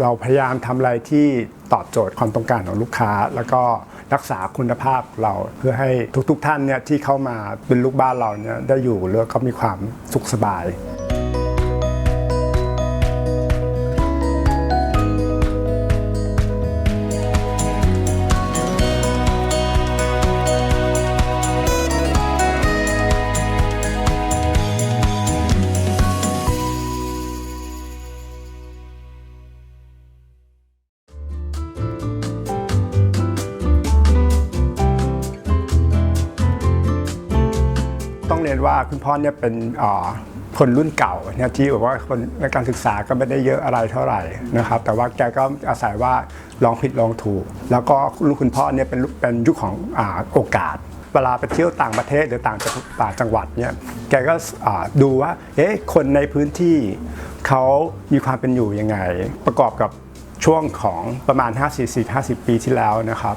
เราพยายามทำอะไรที่ตอบโจทย์ความต้องการของลูกค้า แล้วก็รักษาคุณภาพเราเพื่อให้ทุกๆท่านเนี่ยที่เข้ามาเป็นลูกบ้านเราเนี่ยได้อยู่แล้วก็มีความสุขสบาย ยนว่าคุณพ่อเนี่ยเป็นคนรุ่นเก่าเนี่ยที่แบบว่าคนในการศึกษาก็ไม่ได้เยอะอะไรเท่าไหร่นะครับ แต่ว่าแกก็อาศัยว่าลองผิดลองถูก แล้วก็ลูกคุณพ่อเนี่ยเป็นเป็นยุคของอโอกาสเวลาไปเที่ยวต่างประเทศหรือต่างจังต่างจังหวัดเนี่ยแกก็ดูว่าเอ๊ะคนในพื้นที่เขามีความเป็นอยู่ยังไง ประกอบกับช่วงของประมาณ5 40 50 ปีที่แล้วนะครับ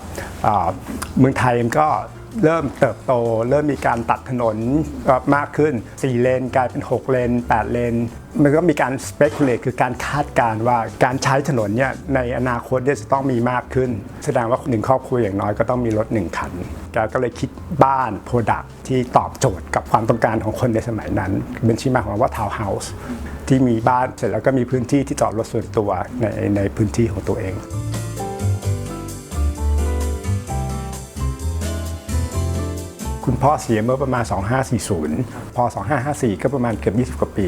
เมืองไทยก็ เริ่มเติบโต เริ่มมีการตัดถนนมากขึ้น 4 เลนกลายเป็น 6 เลน 8 เลน มันก็มีการ speculate คือการคาดการว่าการใช้ถนนเนี่ยในอนาคตเนี่ยจะต้องมีมากขึ้น แสดงว่าหนึ่งครอบครัวอย่างน้อยก็ต้องมีรถหนึ่งคันแกก็เลยคิดบ้าน Product ที่ตอบโจทย์กับความต้องการของคนในสมัยนั้น เป็นที่อมาของว่า Town House ที่มีบ้านเสร็จแล้วก็มีพื้นที่ที่จอดรถส่วนตัวในในพื้นที่ของตัวเอง คุณพ่อเสียเมื่อประมาณ 2540 พอ 2554 ก็ประมาณเกือบ20 กว่าปี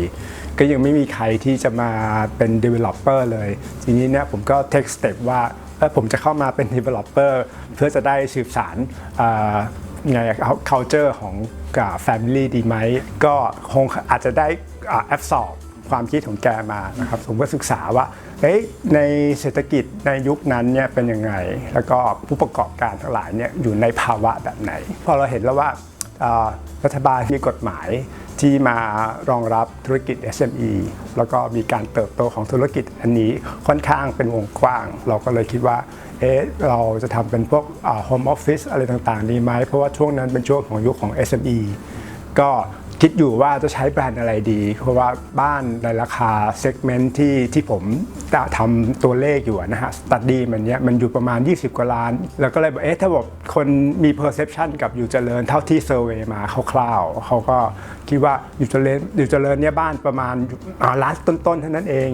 ก็ยังไม่มีใครที่จะมาเป็น developer เลย ทีนี้เนี่ยผมก็ take step ว่าผมจะเข้ามาเป็น developer เพื่อจะได้สืบสารไง culture ของกับ family ดีไหม ก็คงอาจจะได้ absorb ความคิดของแกมานะครับ ผมก็ศึกษาว่า เอ๊ะในเศรษฐกิจในยุคนั้นเนี่ยเป็นยังไง แล้วก็ผู้ประกอบการทั้งหลายเนี่ยอยู่ในภาวะแบบไหน พอเราเห็นแล้วว่าอ่ารัฐบาลมีกฎหมายที่มารองรับธุรกิจ SME แล้วก็มีการเติบโตของธุรกิจอันนี้ค่อนข้างเป็นวงกว้าง เราก็เลยคิดว่าเอ๊ะเราจะทำเป็นพวกโฮมออฟฟิศอะไรต่างๆ ดีไหม เพราะว่าช่วงนั้นเป็นช่วงของยุคของ SME ก็ คิดอยู่ว่าจะใช้แบรนด์อะไรดี เพราะว่าบ้านในราคาเซกเมนต์ที่ที่ผมทำตัวเลขอยู่นะฮะสตัดดี้มันเนี้ยมันอยู่ประมาณ 20 กว่าล้าน แล้วก็เลยบอกเอ๊ะถ้าบอกคนมีเพอร์เซพชันกับอยู่เจริญเท่าที่เซอร์เวยมาคร่าวๆเขาก็คิดว่าอยู่เจริญอยู่เจริญเนี่ยบ้านประมาณล้านต้นๆเท่านั้นเอง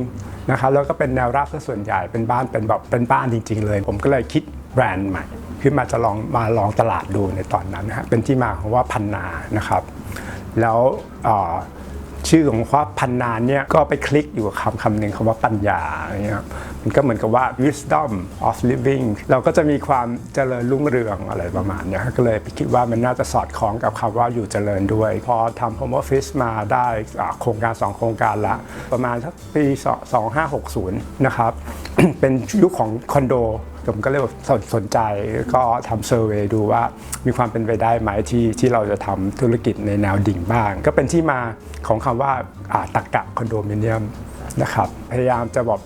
นะครับแล้วก็เป็นแนวราบซะส่วนใหญ่เป็นบ้านเป็นแบบเป็นบ้านจริง ๆ เลย ผมก็เลยคิดแบรนด์ใหม่ขึ้นมาจะลองมาลองตลาดดูในตอนนั้นนะฮะเป็นที่มาของว่าพันนานะครับ แล้วชื่อของว่าพันนานเนี่ยก็ไปคลิกอยู่กับคำคำหนึ่งคำว่าปัญญาเงี้ยครับมันก็เหมือนกับว่า wisdom of living เราก็จะมีความเจริญรุ่งเรืองอะไรประมาณเนี้ยก็เลยคิดว่ามันน่าจะสอดคล้องกับคำว่าอยู่เจริญด้วย พอทำ home office มาได้โครงการ 2 โครงการละ ประมาณสักปี 2560 นะครับ เป็นยุคของคอนโด ผมก็เลยสนสนใจก็ทำเซอร์เวยดูว่ามีความเป็นไปได้ไหมที่ที่เราจะทำธุรกิจในแนวดิ่งบ้าง ก็เป็นที่มาของคำว่าอ่าตักกะคอนโดมิเนียมนะครับพยายามจะบอก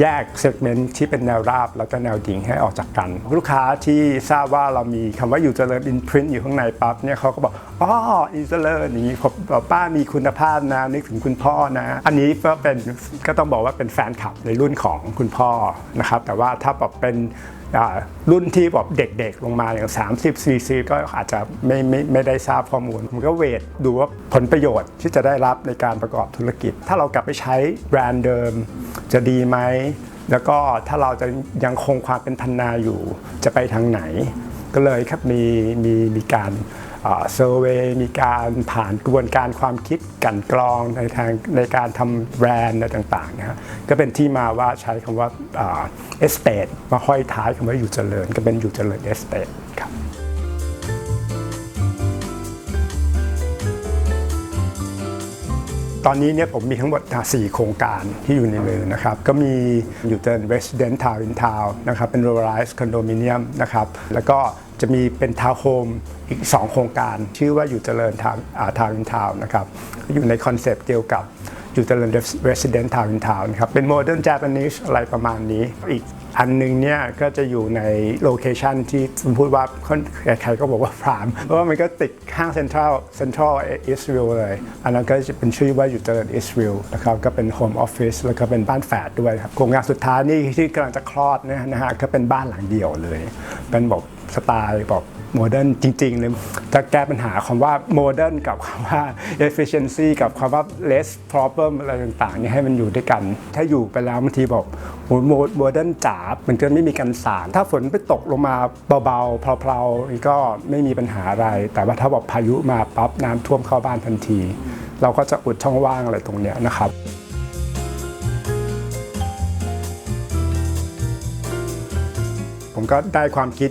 แยกเซกเมนต์ที่เป็นแนวราบแล้วก็แนวดิ่งให้ออกจากกัน ลูกค้าที่ทราบว่าเรามีคำว่าอยู่เจริญอินพรินต์อยู่ข้างในปั๊บเนี่ยเขาก็บอกอ๋ออินเจริญอย่างนี้ป้ามีคุณภาพนะนึกถึงคุณพ่อนะ อันนี้ก็เป็นก็ต้องบอกว่าเป็นแฟนคลับในรุ่นของคุณพ่อนะครับแต่ว่าถ้าแบบเป็นรุ่นที่แบบเด็กๆ ลงมาอย่าง 30 40ก็อาจจะไม่ไม่ไม่ได้ทราบข้อมูล ผมก็เวทดูว่าผลประโยชน์ที่จะได้รับในการประกอบธุรกิจ ถ้าเรากลับไปใช้แบรนด์เดิมจะดีไหม แล้วก็ถ้าเราจะยังคงความเป็นพันนาอยู่จะไปทางไหน ก็เลยครับมีมีมีการ เซอร์เวยมีการผ่านกระบวนการความคิดกันกรองในทางในการทำแบรนด์อะไรต่างๆนะฮะก็เป็นที่มาว่าใช้คำว่าเอสเต e มาห้อยท้ายคำว่าอยู่เจริญ ก็เป็นอยู่เจริญเอสเต e ครับตอนนี้เนี่ยผมมีทั้งหมด 4 โครงการที่อยู่ในมือนะครับ ก็มีอยู่เจริญ Resident Town in Town นะครับเป็น Ruralized Condominium นะครับแล้วก็ จะมีเป็นทาวน์โฮมอีก 2 โครงการ ชื่อว่าอยู่เจริญทาวน์ทาวน์อินทาวน์นะครับอยู่ในคอนเซปต์เกี่ยวกับอยู่เจริญ Resident Town in Town ครับเป็น Modern Japanese อะไรประมาณนี้ อีกอันหนึงเนี่ยก็จะอยู่ในโลเคชันที่ผมพูดว่าใครก็บอกว่าพรามเพราะว่ามันก็ติดข้างเซ็นทรัลเซ็นทรัลอิสราเอลเลย อันนั้นก็จะเป็นชื่อว่าอยู่เจริญอิสราเอลนะครับก็เป็นโฮมออฟฟิศแล้วก็เป็นบ้านแฝดด้วยครับโครงการสุดท้ายนี่ที่กำลังจะคลอดนะฮะก็เป็นบ้านหลังเดียวเลยเป็นแบบ สไตล์แบบโมเดิร์นจริงๆเลยจะแก้ปัญหาคำว่าโมเดิร์นกับคำว่า efficiency กับคำว่า less problem อะไรต่างๆนี่ให้มันอยู่ด้วยกัน ถ้าอยู่ไปแล้วบางทีบอกโมเดิร์นจ๋ามันก็ไม่มีกันสาร ถ้าฝนไปตกลงมาเบาๆเพลาๆก็ไม่มีปัญหาอะไร แต่ว่าถ้าบอกพายุมาปั๊บน้ำท่วมเข้าบ้านทันที เราก็จะอุดช่องว่างอะไรตรงเนี้ยนะครับผมก็ได้ความคิด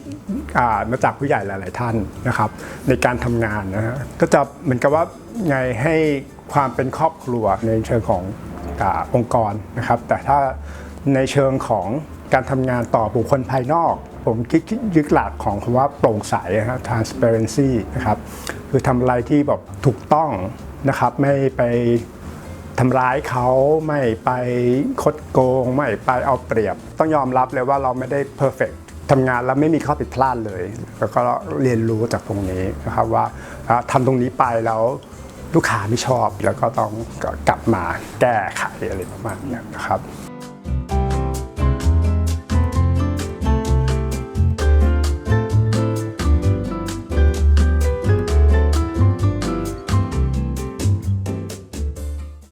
มาจากผู้ใหญ่หลาย ๆ ท่านนะครับ ในการทำงานนะฮะก็จะเหมือนกับว่าไงให้ความเป็นครอบครัวในเชิงขององค์กรนะครับ แต่ถ้าในเชิงของการทำงานต่อบุคคลภายนอก ผมคิดยึดหลักของคำว่าโปร่งใสนะฮะ transparency นะครับคือทำอะไรที่แบบถูกต้องนะครับไม่ไปทำร้ายเขาไม่ไปคดโกง ไม่ไปเอาเปรียบ ต้องยอมรับเลยว่าเราไม่ได้เพอร์เฟก ทำงานแล้วไม่มีข้อผิดพลาดเลย แล้วก็เรียนรู้จากตรงนี้นะครับว่าทำทำตรงนี้ไปแล้วลูกค้าไม่ชอบแล้วก็ต้องกลับมาแก้ไขอะไรประมาณนี้นะครับ